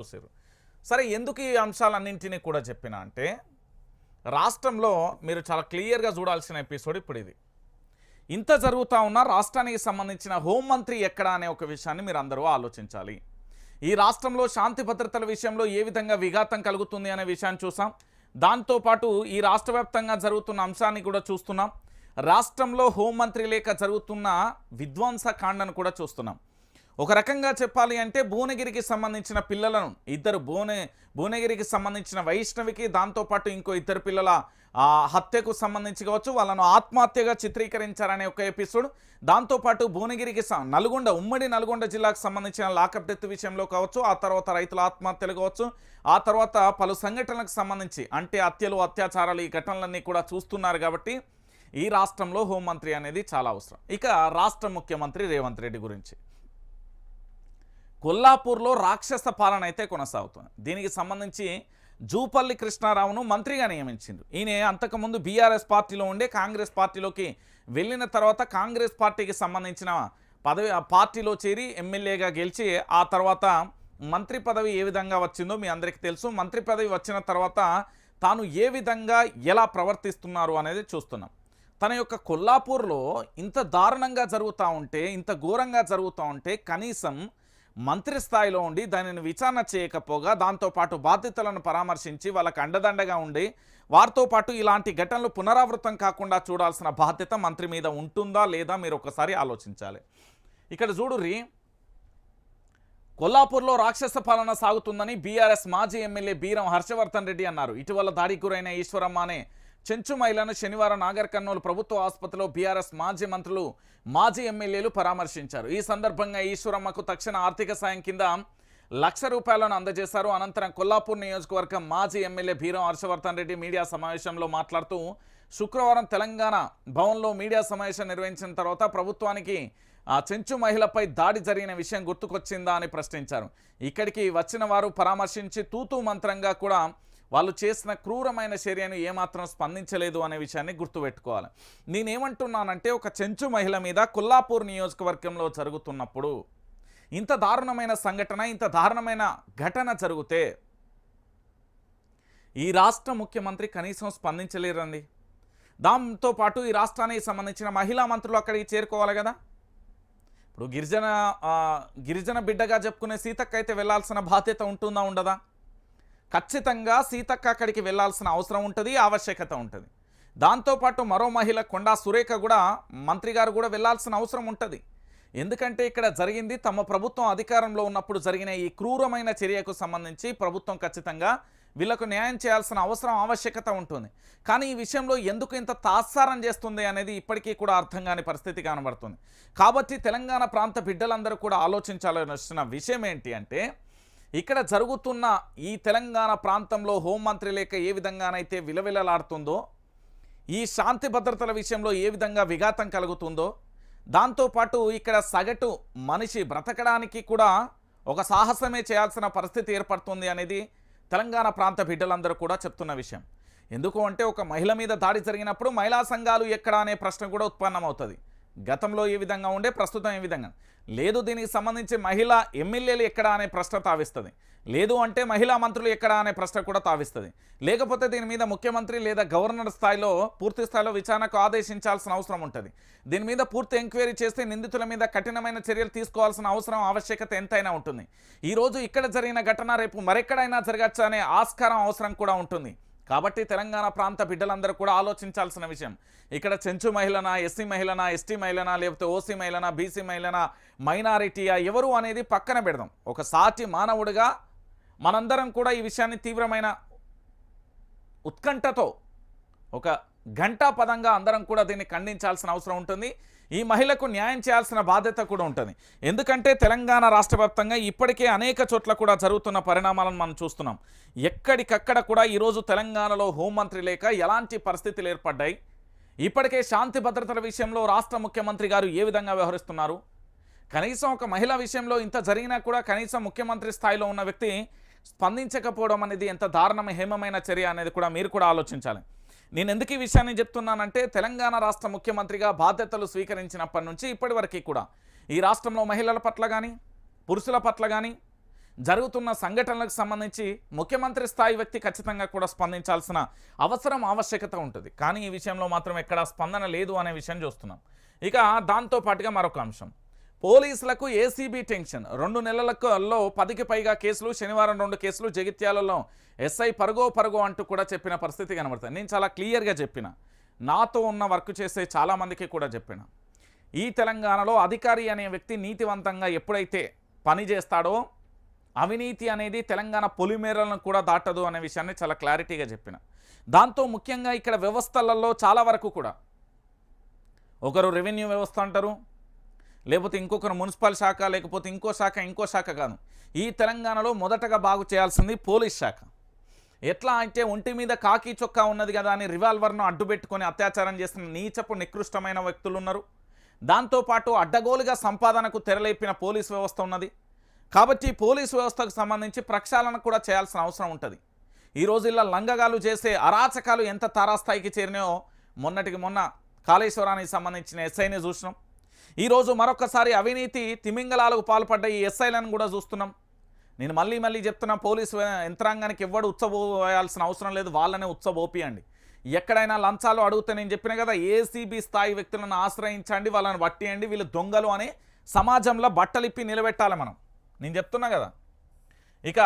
చూసారు సరే ఎందుకు ఈ అంశాలన్నింటినీ కూడా చెప్పిన అంటే రాష్ట్రంలో మీరు చాలా క్లియర్గా చూడాల్సిన ఎపిసోడ్ ఇప్పుడు ఇది. ఇంత జరుగుతూ ఉన్న రాష్ట్రానికి సంబంధించిన హోంమంత్రి ఎక్కడ అనే ఒక విషయాన్ని మీరు అందరూ ఆలోచించాలి. ఈ రాష్ట్రంలో శాంతి భద్రతల విషయంలో ఏ విధంగా విఘాతం కలుగుతుంది అనే విషయాన్ని చూసాం. దాంతోపాటు ఈ రాష్ట్ర జరుగుతున్న అంశాన్ని కూడా చూస్తున్నాం. రాష్ట్రంలో హోంమంత్రి లేక జరుగుతున్న విధ్వంస కాండను కూడా చూస్తున్నాం. ఒక రకంగా చెప్పాలి అంటే భువనగిరికి సంబంధించిన పిల్లలను ఇద్దరు భువన భువనగిరికి సంబంధించిన వైష్ణవికి దాంతోపాటు ఇంకో ఇద్దరు పిల్లల హత్యకు సంబంధించి కావచ్చు వాళ్ళను ఆత్మహత్యగా చిత్రీకరించారనే ఒక ఎపిసోడ్. దాంతోపాటు భువనగిరికి నల్గొండ ఉమ్మడి నల్గొండ జిల్లాకు సంబంధించిన లాకప్ డెత్ విషయంలో కావచ్చు ఆ తర్వాత రైతుల ఆత్మహత్యలు కావచ్చు ఆ తర్వాత పలు సంఘటనలకు సంబంధించి అంటే హత్యలు అత్యాచారాలు ఈ ఘటనలన్నీ కూడా చూస్తున్నారు కాబట్టి ఈ రాష్ట్రంలో హోంమంత్రి అనేది చాలా అవసరం. ఇక రాష్ట్ర ముఖ్యమంత్రి రేవంత్ రెడ్డి గురించి. కొల్లాపూర్లో రాక్షస పాలన అయితే కొనసాగుతుంది. దీనికి సంబంధించి జూపల్లి కృష్ణారావును మంత్రిగా నియమించిండు ఈయన అంతకుముందు బీఆర్ఎస్ పార్టీలో ఉండే కాంగ్రెస్ పార్టీలోకి వెళ్ళిన తర్వాత కాంగ్రెస్ పార్టీకి సంబంధించిన పదవి పార్టీలో చేరి ఎమ్మెల్యేగా గెలిచి ఆ తర్వాత మంత్రి పదవి ఏ విధంగా వచ్చిందో మీ అందరికీ తెలుసు. మంత్రి పదవి వచ్చిన తర్వాత తాను ఏ విధంగా ఎలా ప్రవర్తిస్తున్నారు అనేది చూస్తున్నాం. తన యొక్క కొల్లాపూర్లో ఇంత దారుణంగా జరుగుతూ ఉంటే ఇంత ఘోరంగా జరుగుతూ ఉంటే కనీసం మంత్రి స్థాయిలో ఉండి దానిని విచారణ చేయకపోగా దాంతోపాటు బాధ్యతలను పరామర్శించి వాళ్ళకు అండదండగా ఉండి వారితో పాటు ఇలాంటి ఘటనలు పునరావృతం కాకుండా చూడాల్సిన బాధ్యత మంత్రి మీద ఉంటుందా లేదా మీరు ఒకసారి ఆలోచించాలి. ఇక్కడ చూడుర్రీ కొల్లాపూర్లో రాక్షస పాలన సాగుతుందని బీఆర్ఎస్ మాజీ ఎమ్మెల్యే బీరం హర్షవర్ధన్ రెడ్డి అన్నారు. ఇటీవల దాడికి గురైన ఈశ్వరమ్మ అనే చెంచు మహిళను శనివారం నాగర్ కర్నూలు ప్రభుత్వ ఆసుపత్రిలో బీఆర్ఎస్ మాజీ మంత్రులు మాజీ ఎమ్మెల్యేలు పరామర్శించారు. ఈ సందర్భంగా ఈశ్వరమ్మకు తక్షణ ఆర్థిక సాయం కింద లక్ష రూపాయలను అందజేశారు. అనంతరం కొల్లాపూర్ నియోజకవర్గం మాజీ ఎమ్మెల్యే భీరం హర్షవర్ధన్ రెడ్డి మీడియా సమావేశంలో మాట్లాడుతూ శుక్రవారం తెలంగాణ భవన్లో మీడియా సమావేశం నిర్వహించిన తర్వాత ప్రభుత్వానికి ఆ చెంచు మహిళపై దాడి జరిగిన విషయం గుర్తుకొచ్చిందా అని ప్రశ్నించారు. ఇక్కడికి వచ్చిన వారు పరామర్శించి తూతూ మంత్రంగా కూడా వాళ్ళు చేసిన క్రూరమైన చర్యను ఏమాత్రం స్పందించలేదు అనే విషయాన్ని గుర్తుపెట్టుకోవాలి. నేనేమంటున్నానంటే ఒక చెంచు మహిళ మీద కొల్లాపూర్ నియోజకవర్గంలో జరుగుతున్నప్పుడు ఇంత దారుణమైన సంఘటన ఇంత దారుణమైన ఘటన జరిగితే ఈ రాష్ట్ర ముఖ్యమంత్రి కనీసం స్పందించలేరండి. దాంతో పాటు ఈ రాష్ట్రానికి సంబంధించిన మహిళా మంత్రులు అక్కడికి చేరుకోవాలి కదా. ఇప్పుడు గిరిజన గిరిజన బిడ్డగా చెప్పుకునే సీతక్క అయితే వెళ్ళాల్సిన బాధ్యత ఉంటుందా ఉండదా? ఖచ్చితంగా సీతక్క అక్కడికి వెళ్ళాల్సిన అవసరం ఉంటుంది ఆవశ్యకత ఉంటుంది. దాంతోపాటు మరో మహిళ కొండా సురేఖ కూడా మంత్రి గారు కూడా వెళ్ళాల్సిన అవసరం ఉంటుంది. ఎందుకంటే ఇక్కడ జరిగింది తమ ప్రభుత్వం అధికారంలో ఉన్నప్పుడు జరిగిన ఈ క్రూరమైన చర్యకు సంబంధించి ప్రభుత్వం ఖచ్చితంగా వీళ్ళకు న్యాయం చేయాల్సిన అవసరం ఆవశ్యకత ఉంటుంది. కానీ ఈ విషయంలో ఎందుకు ఇంత తాత్సారం చేస్తుంది అనేది ఇప్పటికీ కూడా అర్థం కాని పరిస్థితి కనబడుతుంది. కాబట్టి తెలంగాణ ప్రాంత బిడ్డలందరూ కూడా ఆలోచించాలని వచ్చిన విషయం ఏంటి అంటే ఇక్కడ జరుగుతున్న ఈ తెలంగాణ ప్రాంతంలో హోంమంత్రి లేక ఏ విధంగానైతే విలవిలలాడుతుందో ఈ శాంతి భద్రతల విషయంలో ఏ విధంగా విఘాతం కలుగుతుందో దాంతోపాటు ఇక్కడ సగటు మనిషి బ్రతకడానికి కూడా ఒక సాహసమే చేయాల్సిన పరిస్థితి ఏర్పడుతుంది అనేది తెలంగాణ ప్రాంత బిడ్డలందరూ కూడా చెప్తున్న విషయం. ఎందుకు అంటే ఒక మహిళ మీద దాడి జరిగినప్పుడు మహిళా సంఘాలు ఎక్కడ అనే ప్రశ్న కూడా ఉత్పన్నమవుతుంది. గతంలో ఏ విధంగా ఉండే ప్రస్తుతం ఏ విధంగా? లేదు దీనికి సంబంధించి మహిళా ఎమ్మెల్యేలు ఎక్కడ అనే ప్రశ్న తావిస్తుంది. లేదు అంటే మహిళా మంత్రులు ఎక్కడ అనే ప్రశ్న కూడా తావిస్తుంది. లేకపోతే దీని మీద ముఖ్యమంత్రి లేదా గవర్నర్ స్థాయిలో పూర్తి స్థాయిలో విచారణకు ఆదేశించాల్సిన అవసరం ఉంటుంది. దీని మీద పూర్తి ఎంక్వైరీ చేస్తే నిందితుల మీద కఠినమైన చర్యలు తీసుకోవాల్సిన అవసరం ఆవశ్యకత ఎంతైనా ఉంటుంది. ఈ రోజు ఇక్కడ జరిగిన ఘటన రేపు మరెక్కడైనా జరగచ్చు అనే ఆస్కారం అవసరం కూడా ఉంటుంది. కాబట్టి తెలంగాణ ప్రాంత బిడ్డలందరూ కూడా ఆలోచించాల్సిన విషయం. ఇక్కడ చెంచు మహిళనా ఎస్సీ మహిళనా ఎస్టీ మహిళనా లేకపోతే ఓసీ మహిళనా బీసీ మహిళనా మైనారిటీయా ఎవరు అనేది పక్కన పెడదాం. ఒక సాటి మానవుడిగా మనందరం కూడా ఈ విషయాన్ని తీవ్రమైన ఉత్కంఠతో ఒక గంటా పదంగా అందరం కూడా దీన్ని ఖండించాల్సిన అవసరం ఉంటుంది. ఈ మహిళకు న్యాయం చేయాల్సిన బాధ్యత కూడా ఉంటుంది. ఎందుకంటే తెలంగాణ రాష్ట్ర ఇప్పటికే అనేక చోట్ల కూడా జరుగుతున్న పరిణామాలను మనం చూస్తున్నాం. ఎక్కడికక్కడ కూడా ఈరోజు తెలంగాణలో హోంమంత్రి లేక ఎలాంటి పరిస్థితులు ఏర్పడ్డాయి? ఇప్పటికే శాంతి భద్రతల విషయంలో రాష్ట్ర ముఖ్యమంత్రి గారు ఏ విధంగా వ్యవహరిస్తున్నారు? కనీసం ఒక మహిళ విషయంలో ఇంత జరిగినా కూడా కనీసం ముఖ్యమంత్రి స్థాయిలో ఉన్న వ్యక్తి స్పందించకపోవడం అనేది ఎంత దారుణమ హేమమైన చర్య అనేది కూడా మీరు కూడా ఆలోచించాలి. నేను ఎందుకు ఈ విషయాన్ని చెప్తున్నానంటే తెలంగాణ రాష్ట్ర ముఖ్యమంత్రిగా బాధ్యతలు స్వీకరించినప్పటి నుంచి ఇప్పటివరకు కూడా ఈ రాష్ట్రంలో మహిళల పట్ల కానీ పురుషుల పట్ల కానీ జరుగుతున్న సంఘటనలకు సంబంధించి ముఖ్యమంత్రి స్థాయి వ్యక్తి ఖచ్చితంగా కూడా స్పందించాల్సిన అవసరం ఆవశ్యకత ఉంటుంది. కానీ ఈ విషయంలో మాత్రం ఎక్కడా స్పందన లేదు అనే విషయం చూస్తున్నాం. ఇక దాంతో పాటుగా మరొక అంశం. పోలీసులకు ఏసీబీ టెన్షన్. రెండు నెలలలో పదికి పైగా కేసులు శనివారం రెండు కేసులు జగిత్యాలలో ఎస్ఐ పరుగో పరుగో అంటూ కూడా చెప్పిన పరిస్థితి కనబడుతుంది. నేను చాలా క్లియర్గా చెప్పిన. నాతో ఉన్న వర్క్ చేసే చాలామందికి కూడా చెప్పిన. ఈ తెలంగాణలో అధికారి అనే వ్యక్తి నీతివంతంగా ఎప్పుడైతే పని చేస్తాడో అవినీతి అనేది తెలంగాణ పొలిమేరలను కూడా దాటదు అనే విషయాన్ని చాలా క్లారిటీగా చెప్పిన. దాంతో ముఖ్యంగా ఇక్కడ వ్యవస్థలలో చాలా వరకు కూడా ఒకరు రెవెన్యూ వ్యవస్థ అంటారు లేకపోతే ఇంకొకరు మున్సిపల్ శాఖ లేకపోతే ఇంకో శాఖ ఇంకో శాఖ కాదు. ఈ తెలంగాణలో మొదటగా బాగు చేయాల్సింది పోలీస్ శాఖ. ఎట్లా అంటే ఒంటి మీద కాకి చొక్కా ఉన్నది కదా అని రివాల్వర్ను అడ్డుపెట్టుకొని అత్యాచారం చేస్తున్న నీచపు నికృష్టమైన వ్యక్తులు ఉన్నారు. దాంతోపాటు అడ్డగోలుగా సంపాదనకు తెరలేపిన పోలీస్ వ్యవస్థ ఉన్నది. కాబట్టి పోలీస్ వ్యవస్థకు సంబంధించి ప్రక్షాళన కూడా చేయాల్సిన అవసరం ఉంటుంది. ఈ రోజుల్లో లంగగాలు చేసే అరాచకాలు ఎంత తారాస్థాయికి చేరినాయో మొన్నటికి మొన్న కాళేశ్వరానికి సంబంధించిన ఎస్ఐని చూసినాం. ఈరోజు మరొకసారి అవినీతి తిమింగలాలకు పాల్పడ్డ ఈ ఎస్ఐలను కూడా చూస్తున్నాం. నేను మళ్ళీ మళ్ళీ చెప్తున్నా పోలీసు యంత్రాంగానికి ఎవ్వడు ఉచ్చబోయాల్సిన అవసరం లేదు వాళ్ళనే ఉచ్చబోపియండి. ఎక్కడైనా లంచాలు అడిగితే నేను చెప్పిన కదా ఏసీబీ స్థాయి వ్యక్తులను ఆశ్రయించండి వాళ్ళని పట్టియండి వీళ్ళు దొంగలు అని సమాజంలో బట్టలిప్పి నిలబెట్టాలి మనం. నేను చెప్తున్నా కదా. ఇక